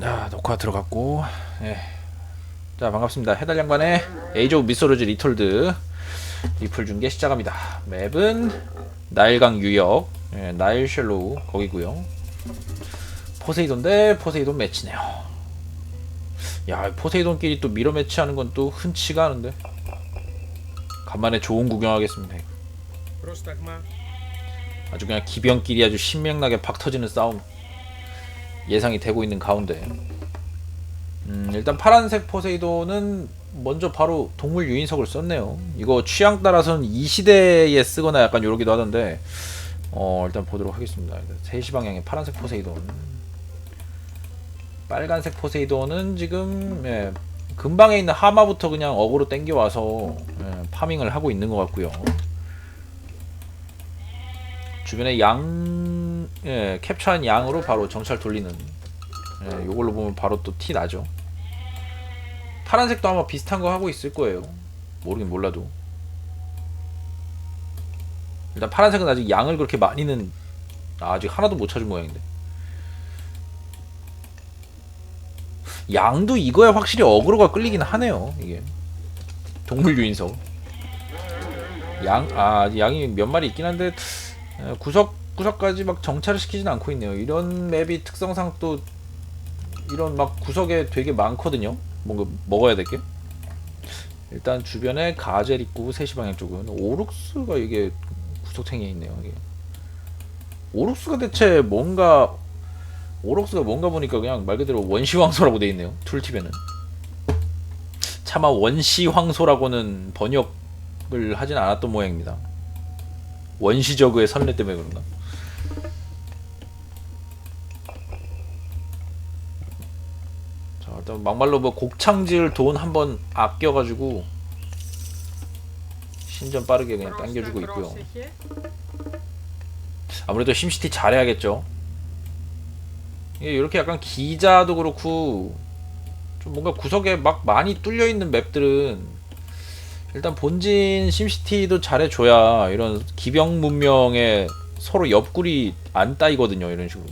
자 녹화 들어갔고 예. 자 반갑습니다. 해달 양반의 에이즈 오브 미소로즈 리톨드 리플 중계 시작합니다. 맵은 나일강 유역 예, 나일 쉘로우 거기고요. 포세이돈 대 포세이돈 매치네요. 야 포세이돈끼리 또 미러 매치하는 건 또 흔치가 않은데. 간만에 좋은 구경하겠습니다. 아주 그냥 기병끼리 아주 신명나게 박 터지는 싸움 예상이 되고 있는 가운데. 음, 일단 파란색 포세이돈은 먼저 바로 동물 유인석을 썼네요. 이거 취향 따라서는 이 시대에 쓰거나 약간 요러기도 하던데 어 일단 보도록 하겠습니다. 3시 방향의 파란색 포세이돈 빨간색 포세이돈은 지금 예, 근방에 있는 하마부터 그냥 어그로 땡겨와서 예, 파밍을 하고 있는 것 같고요. 주변에 양, 예, 캡처한 양으로 바로 정찰 돌리는, 예, 요걸로 보면 바로 또 티 나죠. 파란색도 아마 비슷한 거 하고 있을 거예요. 모르긴 몰라도. 일단 파란색은 아직 양을 그렇게 많이는, 아, 아직 하나도 못 찾은 모양인데. 양도 이거야 확실히 어그로가 끌리긴 하네요, 이게. 동물 유인석. 양, 아, 양이 몇 마리 있긴 한데, 에, 구석 구석까지 막 정찰을 시키진 않고 있네요. 이런 맵이 특성상 또 이런 막 구석에 되게 많거든요. 뭔가 먹어야 될 게. 일단 주변에 가젤 있고 3시 방향 쪽은 오룩스가 이게 구석탱이에 있네요. 이게. 오룩스가 대체 뭔가 오룩스가 뭔가 보니까 그냥 말 그대로 원시황소라고 돼 있네요. 툴팁에는. 차마 원시황소라고는 번역을 하진 않았던 모양입니다. 원시저그의 선례 때문에 그런가? 자 일단 막말로 뭐 곡창질 돈 한번 아껴가지고 신전 빠르게 그냥 당겨주고 있고요. 아무래도 심시티 잘해야겠죠. 이렇게 약간 기자도 그렇고 좀 뭔가 구석에 막 많이 뚫려 있는 맵들은 일단 본진 심시티도 잘해줘야 이런 기병 문명에 서로 옆구리 안 따이거든요 이런 식으로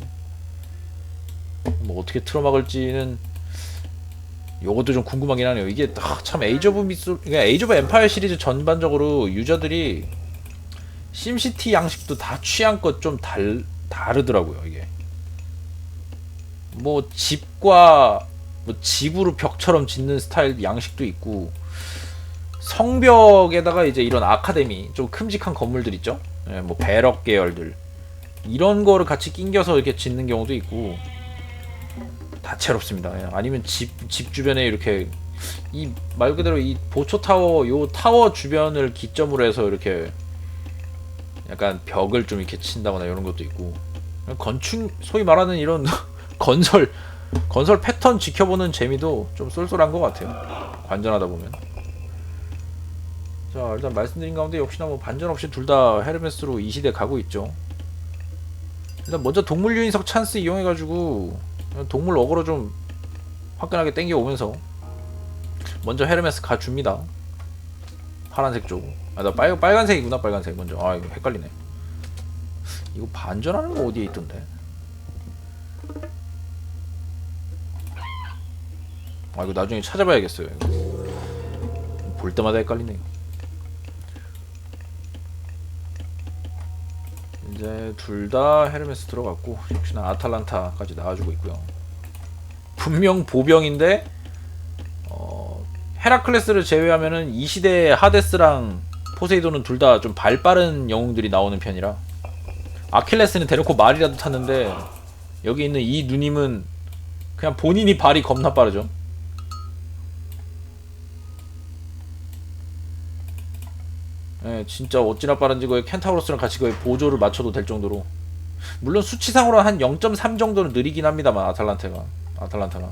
뭐 어떻게 틀어막을지는 요것도 좀 궁금하긴 하네요. 이게 아, 참 에이즈 오브 미스 그러니까 에이즈 오브 엠파이어 시리즈 전반적으로 유저들이 심시티 양식도 다 취향껏 좀 달, 다르더라고요 이게. 뭐 집과 뭐 집으로 벽처럼 짓는 스타일 양식도 있고 성벽에다가 이제 이런 아카데미 좀 큼직한 건물들 있죠. 예, 뭐 배럭 계열들. 이런 거를 같이 낑겨서 이렇게 짓는 경우도 있고 다채롭습니다. 예, 아니면 집 집 주변에 이렇게 이 말 그대로 이 보초 타워 요 타워 주변을 기점으로 해서 이렇게 약간 벽을 좀 이렇게 친다거나 이런 것도 있고 건축 소위 말하는 이런 건설 건설 패턴 지켜보는 재미도 좀 쏠쏠한 것 같아요. 관전하다 보면. 자 일단 말씀드린 가운데 역시나 뭐 반전 없이 둘 다 헤르메스로 이 시대 가고 있죠. 일단 먼저 동물 유인석 찬스 이용해가지고 동물 어그로 좀 화끈하게 땡겨 오면서 먼저 헤르메스 가줍니다. 파란색 쪽. 아나 빨 빨간색이구나 빨간색 먼저. 아 이거 헷갈리네. 이거 반전하는 거 어디에 있던데? 아 이거 나중에 찾아봐야겠어요. 이거. 볼 때마다 헷갈리네요. 이제 둘 다 헤르메스 들어갔고 역시나 아탈란타까지 나와주고 있고요. 분명 보병인데 어, 헤라클레스를 제외하면은 이 시대의 하데스랑 포세이돈은 둘 다 좀 발 빠른 영웅들이 나오는 편이라 아킬레스는 대놓고 말이라도 탔는데 여기 있는 이 누님은 그냥 본인이 발이 겁나 빠르죠. 진짜 어찌나 빠른지 거의 켄타우로스랑 같이 거의 보조를 맞춰도 될 정도로 물론 수치상으로 한 0.3 정도는 느리긴 합니다만 아탈란타가 아탈란타가?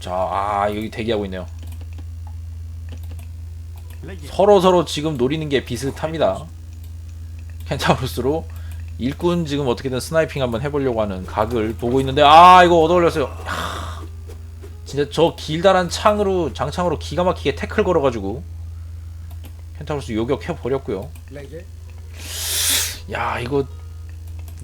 자, 아 여기 대기하고 있네요. 서로 서로 지금 노리는 게 비슷합니다. 켄타우로스로 일꾼 지금 어떻게든 스나이핑 한번 해보려고 하는 각을 보고 있는데 아 이거 얻어 걸렸어요. 진짜 저 길다란 창으로 장창으로 기가 막히게 태클 걸어가지고 펜타로스 요격해 버렸고요. 야 이거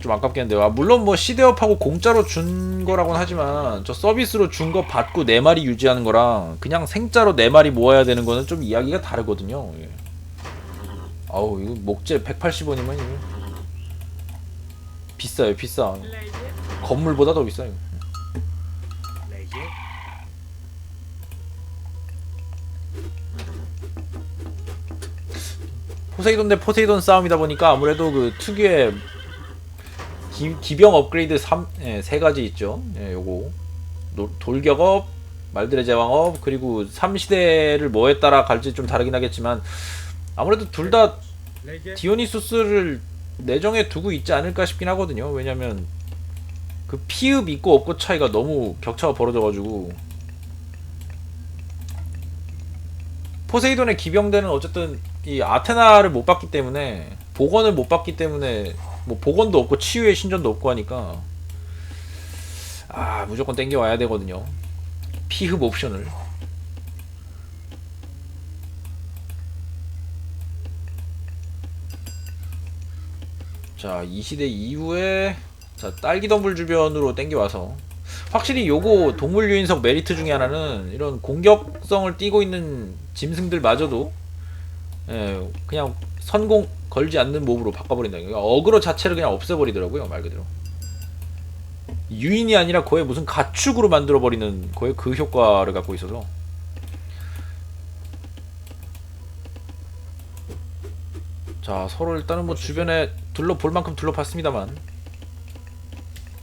좀 아깝겠는데요. 아, 물론 뭐 시대업하고 공짜로 준 거라고는 하지만 저 서비스로 준 거 받고 네 마리 유지하는 거랑 그냥 생짜로 네 마리 모아야 되는 거는 좀 이야기가 다르거든요. 예. 아우 이거 목재 180원이면 이거 비싸요 비싸. 건물보다 더 비싸요. 포세이돈 대 포세이돈 싸움이다 보니까 아무래도 그 특유의 기, 기병 업그레이드 3, 예, 세 가지 있죠. 예, 요거. 노, 돌격업, 말들의 제왕업, 그리고 3시대를 뭐에 따라 갈지 좀 다르긴 하겠지만, 아무래도 둘 다 디오니소스를 내정에 두고 있지 않을까 싶긴 하거든요. 왜냐면, 그 피읍 있고 없고 차이가 너무 격차가 벌어져가지고. 포세이돈의 기병대는 어쨌든 이 아테나를 못 받기 때문에 복원을 못 받기 때문에 뭐 복원도 없고 치유의 신전도 없고 하니까 아 무조건 땡겨 와야 되거든요. 피흡 옵션을 자, 이 시대 이후에 자, 딸기 덤불 주변으로 땡겨와서 확실히 요거 동물 유인석 메리트 중에 하나는 이런 공격성을 띠고 있는 짐승들마저도 예, 그냥 선공 걸지 않는 몹으로 바꿔버린다. 그러니까 어그로 자체를 그냥 없애버리더라고요, 말 그대로. 유인이 아니라 거의 무슨 가축으로 만들어버리는 거의 그 효과를 갖고 있어서. 자, 서로 일단은 뭐 주변에 둘러볼 만큼 둘러봤습니다만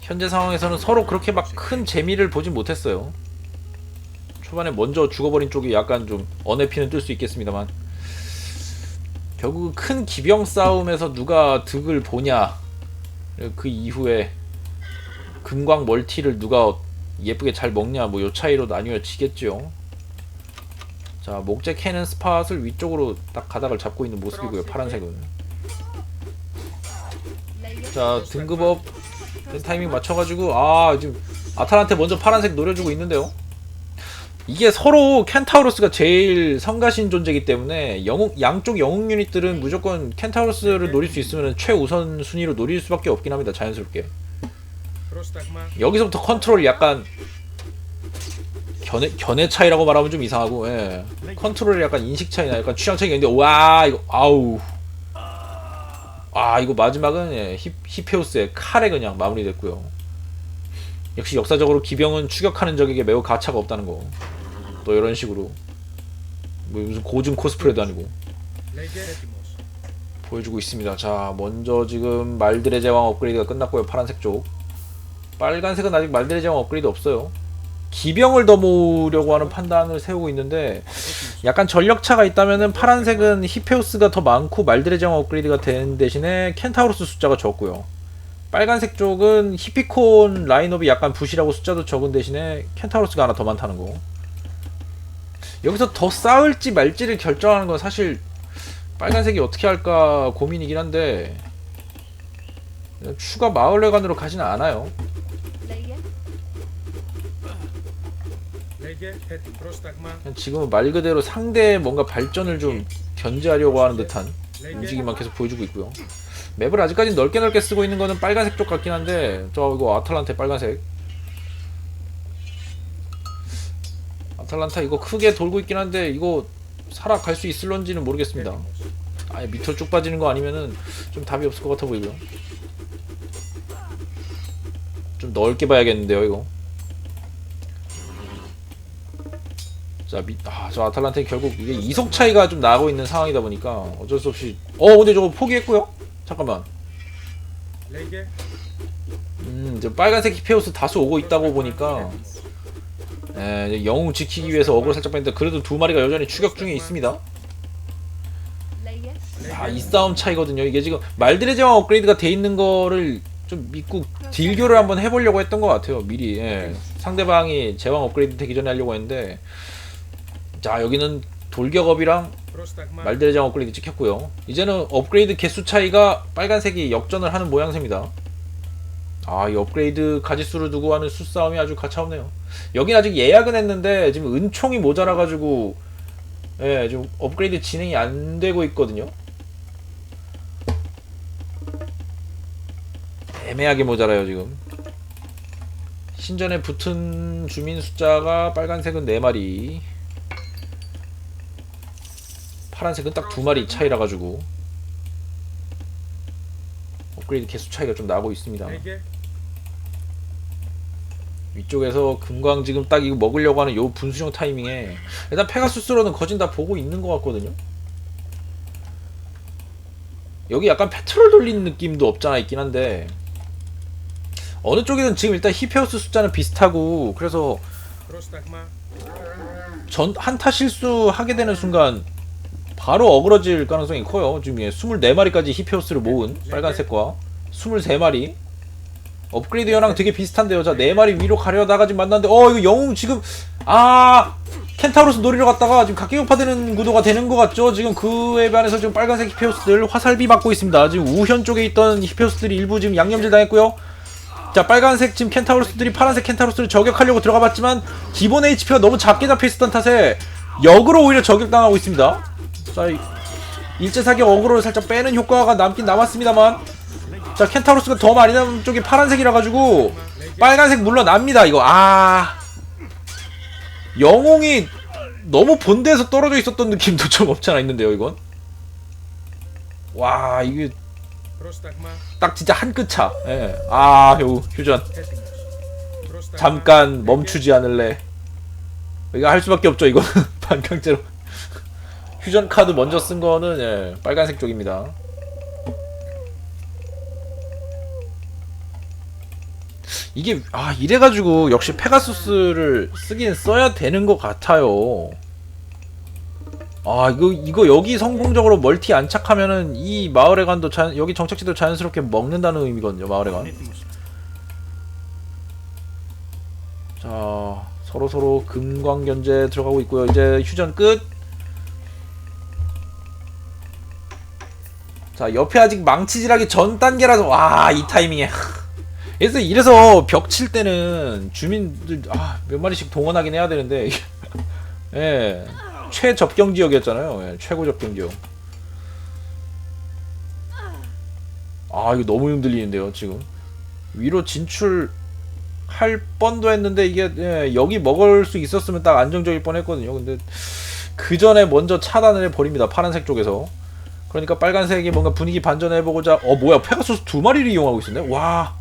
현재 상황에서는 서로 그렇게 막 큰 재미를 보진 못했어요. 초반에 먼저 죽어버린 쪽이 약간 좀 언해피는 뜰 수 있겠습니다만 결국 큰 기병 싸움에서 누가 득을 보냐. 그 이후에 금광 멀티를 누가 예쁘게 잘 먹냐 뭐 요 차이로 나뉘어지겠죠. 자 목재 캐는 스팟을 위쪽으로 딱 가닥을 잡고 있는 모습이고요 파란색은. 자 등급업. 된 타이밍 맞춰가지고 아 지금 아탈한테 먼저 파란색 노려주고 있는데요 이게 서로 켄타우로스가 제일 성가신 존재이기 때문에 영웅, 양쪽 영웅 유닛들은 무조건 켄타우로스를 노릴 수 있으면 최우선 순위로 노릴 수밖에 없긴 합니다. 자연스럽게. 여기서부터 컨트롤 약간 견해, 견해 차이라고 말하면 좀 이상하고 예. 컨트롤이 약간 인식 차이나 약간 취향 차이가 있는데 와 이거 아우 아 이거 마지막은 예, 히페우스의 칼에 그냥 마무리됐고요 역시 역사적으로 기병은 추격하는 적에게 매우 가차가 없다는 거 또 이런 식으로 뭐 무슨 고증 코스프레도 아니고 보여주고 있습니다. 자, 먼저 지금 말들의 제왕 업그레이드가 끝났고요. 파란색 쪽. 빨간색은 아직 말들의 제왕 업그레이드 없어요. 기병을 더 모으려고 하는 판단을 세우고 있는데 약간 전력차가 있다면은 파란색은 히페우스가 더 많고 말들의 제왕 업그레이드가 된 대신에 켄타우로스 숫자가 적고요. 빨간색 쪽은 히피콘 라인업이 약간 부실하고 숫자도 적은 대신에 켄타우로스가 하나 더 많다는 거. 여기서 더 싸울지 말지를 결정하는 건 사실 빨간색이 어떻게 할까 고민이긴 한데 추가 마을회관으로 가진 않아요. 지금은 말 그대로 상대의 뭔가 발전을 좀 견제하려고 하는 듯한 움직임만 계속 보여주고 있고요. 맵을 아직까지 넓게 넓게 쓰고 있는 거는 빨간색 쪽 같긴 한데 저 이거 아틀란테 빨간색 아탈란타 이거 크게 돌고 있긴 한데 이거 살아갈 수 있을런지는 모르겠습니다. 아예 밑으로 쭉 빠지는 거 아니면은 좀 답이 없을 것 같아 보이고요. 좀 넓게 봐야겠는데요 이거. 자, 미, 아, 저 아탈란타 결국 이게 이속 차이가 좀 나고 있는 상황이다 보니까 어쩔 수 없이 어 근데 저거 포기했고요. 잠깐만. 음, 저 빨간색 히페우스 다수 오고 있다고 보니까 예, 에, 영웅 지키기 위해서 어그로 살짝 뺐는데 그래도 두 마리가 여전히 추격 중에 있습니다. 아, 이 싸움 차이거든요. 이게 지금 말들의 제왕 업그레이드가 돼 있는 거를 좀 믿고 딜교를 한번 해보려고 했던 것 같아요. 미리 예. 상대방이 제왕 업그레이드 되기 전에 하려고 했는데 자 여기는 돌격업이랑 말들의 제왕 업그레이드 찍혔고요. 이제는 업그레이드 개수 차이가 빨간색이 역전을 하는 모양새입니다. 아, 이 업그레이드 가짓수를 두고 하는 수싸움이 아주 가차없네요. 여긴 아직 예약은 했는데 지금 은총이 모자라가지고 예, 지금 업그레이드 진행이 안 되고 있거든요. 애매하게 모자라요 지금. 신전에 붙은 주민 숫자가 빨간색은 4마리 파란색은 딱 2마리 차이라 가지고 업그레이드 개수 차이가 좀 나고 있습니다 네 위쪽에서 금광 지금 딱 이거 먹으려고 하는 요 분수령 타이밍에 일단 페가수스로는 거진 다 보고 있는 것 같거든요. 여기 약간 패트롤 돌리는 느낌도 없잖아 있긴 한데 어느 쪽이든 지금 일단 히페우스 숫자는 비슷하고 그래서 전 한타 실수하게 되는 순간 바로 어그러질 가능성이 커요. 지금 24마리까지 히페우스를 모은 빨간색과 23마리 업그레이드 현황 되게 비슷한데요. 자, 4마리 위로 가려다가 지금 만났는데 어, 이거 영웅 지금 아 켄타우로스 노리러 갔다가 지금 각기격파되는 구도가 되는 것 같죠? 지금 그에 반해서 지금 빨간색 히페오스들 화살비 맞고 있습니다. 지금 우현 쪽에 있던 히페오스들이 일부 지금 양념질 당했고요. 자 빨간색 지금 켄타우로스들이 파란색 켄타우로스를 저격하려고 들어가 봤지만 기본 HP가 너무 작게 잡혀 있었던 탓에 역으로 오히려 저격당하고 있습니다. 자 이- 일제 사격 어그로를 살짝 빼는 효과가 남긴 남았습니다만 자 켄타로스가 더 많이 남은 쪽이 파란색이라 가지고 빨간색 물러납니다 이거. 아. 영웅이 너무 본대에서 떨어져 있었던 느낌도 좀 없지 않아 있는데요 이건? 와 이게 딱 진짜 한 끗 차. 예. 아 겨우 휴전. 잠깐 멈추지 않을래. 이거 할 수밖에 없죠 이거 반강제로. 휴전 카드 먼저 쓴 거는 예, 빨간색 쪽입니다. 이게 아 이래가지고 역시 페가수스를 쓰긴 써야 되는 것 같아요. 아 이거 이거 여기 성공적으로 멀티 안착하면은 이 마을의 간도 자연, 여기 정착지도 자연스럽게 먹는다는 의미거든요 마을의 간. 자 서로 서로 금광 견제 들어가고 있고요. 이제 휴전 끝. 자 옆에 아직 망치질하기 전 단계라서 와 이 타이밍에. 그래서 이래서 벽 칠 때는 주민들 아, 몇 마리씩 동원하긴 해야 되는데 예 최접경 지역이었잖아요. 예, 최고 접경 지역. 아 이거 너무 흔들리는데요 지금 위로 진출 할 뻔도 했는데 이게 예, 여기 먹을 수 있었으면 딱 안정적일 뻔했거든요. 근데 그 전에 먼저 차단을 해버립니다. 파란색 쪽에서. 그러니까 빨간색이 뭔가 분위기 반전해보고자 어 뭐야 페가수스 두 마리를 이용하고 있었네. 와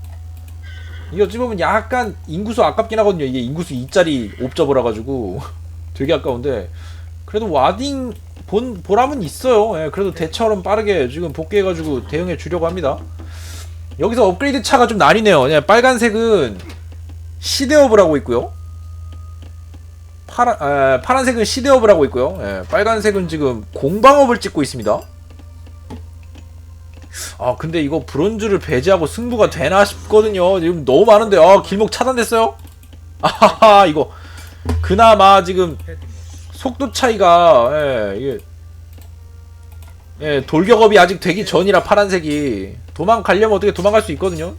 이게 어찌 보면 약간 인구수 아깝긴 하거든요. 이게 인구수 2짜리 옵저버라 가지고 되게 아까운데 그래도 와딩 본 보람은 있어요. 예, 그래도 대처럼 빠르게 지금 복귀해가지고 대응해 주려고 합니다. 여기서 업그레이드 차가 좀 나뉘네요. 예, 빨간색은 시대업을 하고 있고요. 파란 에, 파란색은 시대업을 하고 있고요. 예, 빨간색은 지금 공방업을 찍고 있습니다. 아 근데 이거 브론즈를 배제하고 승부가 되나 싶거든요. 지금 너무 많은데 아 길목 차단됐어요? 아하하 이거. 그나마 지금 속도 차이가 예, 이게 예, 돌격업이 아직 되기 전이라 파란색이. 도망가려면 어떻게 도망갈 수 있거든요?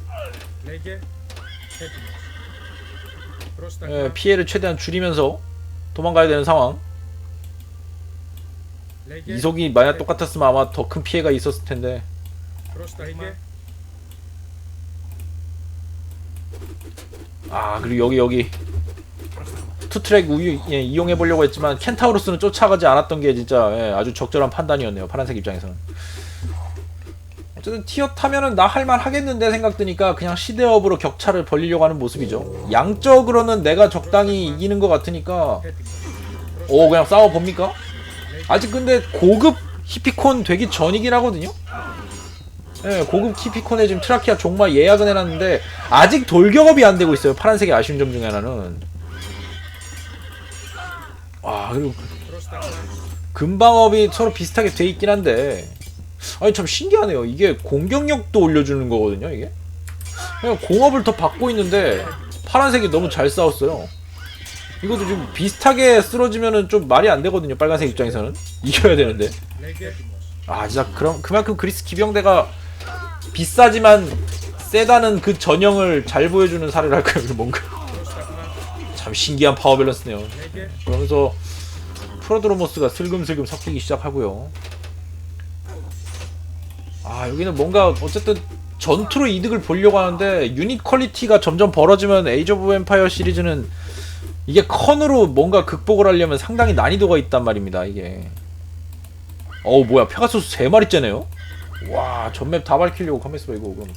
예, 피해를 최대한 줄이면서 도망가야 되는 상황. 이속이 만약 똑같았으면 아마 더 큰 피해가 있었을 텐데. 그렇다 이게. 아 그리고 여기 여기. 투트랙 우유 예, 이용해 보려고 했지만 켄타우로스는 쫓아가지 않았던 게 진짜 예, 아주 적절한 판단이었네요 파란색 입장에서는. 어쨌든 티어 타면은 나 할 말 하겠는데 생각 드니까 그냥 시대업으로 격차를 벌리려고 하는 모습이죠. 양적으로는 내가 적당히 이기는 것 같으니까. 오 그냥 싸워봅니까? 아직 근데 고급 히피콘 되기 전이긴 하거든요? 예, 고급 키피콘에 지금 트라키아 종마 예약은 해놨는데 아직 돌격업이 안 되고 있어요. 파란색의 아쉬운 점 중에 하나는. 와 그리고 금방업이 서로 비슷하게 돼 있긴 한데 아니 참 신기하네요. 이게 공격력도 올려주는 거거든요. 이게 그냥 공업을 더 받고 있는데 파란색이 너무 잘 싸웠어요. 이것도 지금 비슷하게 쓰러지면은 좀 말이 안 되거든요. 빨간색 입장에서는 이겨야 되는데. 아 진짜 그럼 그만큼 그리스 기병대가 비싸지만 세다는 그 전형을 잘 보여주는 사례를 할 거예요. 뭔가 참 신기한 파워 밸런스네요. 그러면서 프로드로모스가 슬금슬금 섞이기 시작하고요. 아 여기는 뭔가 어쨌든 전투로 이득을 보려고 하는데 유닛 퀄리티가 점점 벌어지면 에이즈 오브 엠파이어 시리즈는 이게 컨으로 뭔가 극복을 하려면 상당히 난이도가 있단 말입니다 이게 어우 뭐야 페가수스 3마리째네요 와 전맵 다 밝히려고 컴퓨터 이거 그럼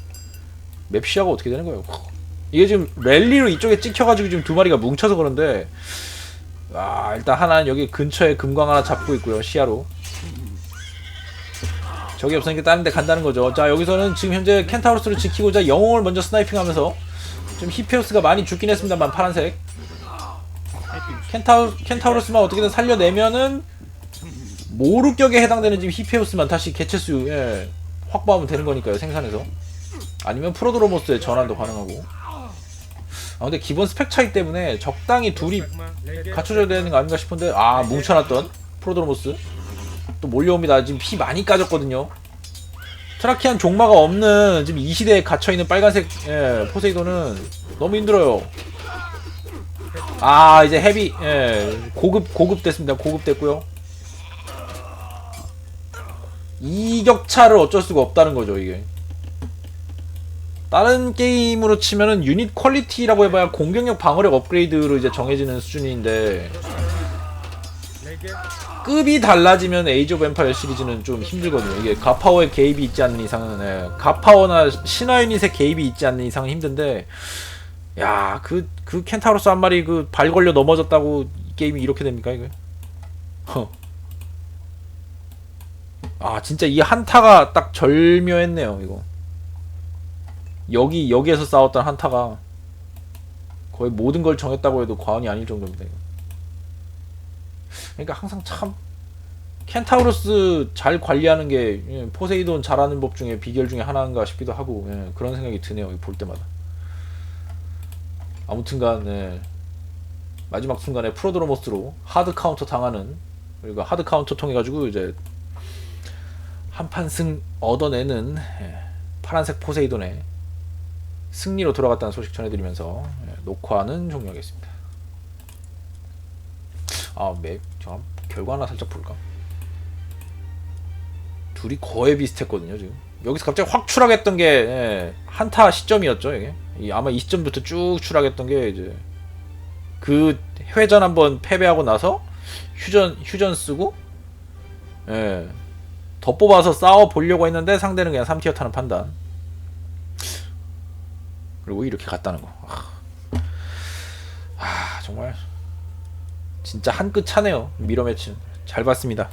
맵 시야가 어떻게 되는 거예요? 이게 지금 랠리로 이쪽에 찍혀가지고 지금 두 마리가 뭉쳐서 그런데 아 일단 하나는 여기 근처에 금광 하나 잡고 있고요 시야로. 적이 없으니까 다른 데 간다는 거죠. 자 여기서는 지금 현재 켄타우로스를 지키고자 영웅을 먼저 스나이핑하면서 좀 히페우스가 많이 죽긴 했습니다만 파란색. 켄타우, 켄타우로스만 어떻게든 살려내면은 모루격에 해당되는 지금 히페우스만 다시 개체수 예, 확보하면 되는 거니까요 생산해서. 아니면 프로드로모스의 전환도 가능하고. 아 근데 기본 스펙 차이 때문에 적당히 둘이 갖춰줘야 되는 거 아닌가 싶은데 아 뭉쳐놨던 프로드로모스. 또 몰려옵니다. 지금 피 많이 까졌거든요. 트라키안 종마가 없는 지금 이 시대에 갇혀있는 빨간색 예, 포세이돈은 너무 힘들어요. 아 이제 헤비 예, 고급 고급 됐습니다. 고급 됐고요 이 격차를 어쩔 수가 없다는 거죠 이게 다른 게임으로 치면은 유닛 퀄리티라고 해봐야 공격력 방어력 업그레이드로 이제 정해지는 수준인데 급이 달라지면 에이즈 오브 엠파이어 시리즈는 좀 힘들거든요. 이게 가파워의 개입이 있지 않는 이상은 예, 가파워나 신화 유닛의 개입이 있지 않는 이상은 힘든데 야, 그, 그 켄타로스 한 마리 그 발 걸려 넘어졌다고 이 게임이 이렇게 됩니까, 이거? 허. 아, 진짜 이 한타가 딱 절묘했네요, 이거. 여기, 여기에서 싸웠던 한타가 거의 모든 걸 정했다고 해도 과언이 아닐 정도입니다, 이거. 그러니까 항상 참 켄타우로스 잘 관리하는 게 예, 포세이돈 잘하는 법 중에 비결 중에 하나인가 싶기도 하고 예, 그런 생각이 드네요 볼 때마다 아무튼간 예, 마지막 순간에 프로드로모스로 하드 카운터 당하는 그리고 하드 카운터 통해 가지고 이제 한판 승 얻어내는 예, 파란색 포세이돈의 승리로 돌아갔다는 소식 전해드리면서 예, 녹화는 종료하겠습니다. 아, 맵, 저 한- 결과 하나 살짝 볼까? 둘이 거의 비슷했거든요, 지금. 여기서 갑자기 확 추락했던 게, 예, 한타 시점이었죠, 이게. 이, 아마 이 시점부터 쭉 추락했던 게, 이제, 그 회전 한번 패배하고 나서, 휴전, 휴전 쓰고, 예, 더 뽑아서 싸워 보려고 했는데 상대는 그냥 3티어 타는 판단. 그리고 이렇게 갔다는 거. 아, 아, 정말. 진짜 한 끗 차네요. 미러 매치는. 잘 봤습니다.